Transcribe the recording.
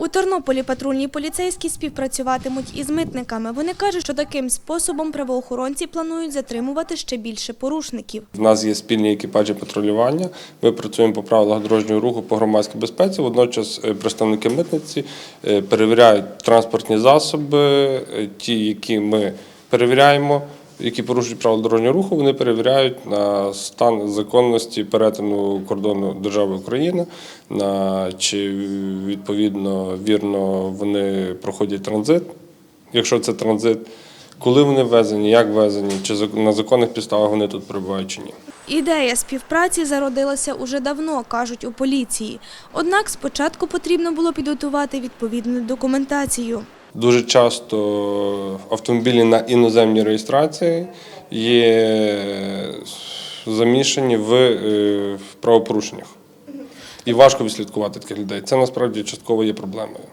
У Тернополі патрульні поліцейські співпрацюватимуть із митниками. Вони кажуть, що таким способом правоохоронці планують затримувати ще більше порушників. У нас є спільні екіпажі патрулювання. Ми працюємо по правилах дорожнього руху по громадській безпеці. Водночас е, представники митниці е, перевіряють транспортні засоби, е, ті, які ми перевіряємо, які порушують правила дорожнього руху. Вони перевіряють на стан законності перетину кордону держави України, на чи відповідно вірно вони проходять транзит. Якщо це транзит, коли вони ввезені, як ввезені, чи на законних підставах вони тут перебувають чи ні. Ідея співпраці зародилася уже давно, кажуть у поліції. Однак спочатку потрібно було підготувати відповідну документацію. Дуже часто автомобілі на іноземній реєстрації є замішані в, е, в правопорушеннях. І важко відслідкувати таких людей. Це насправді частково є проблемою.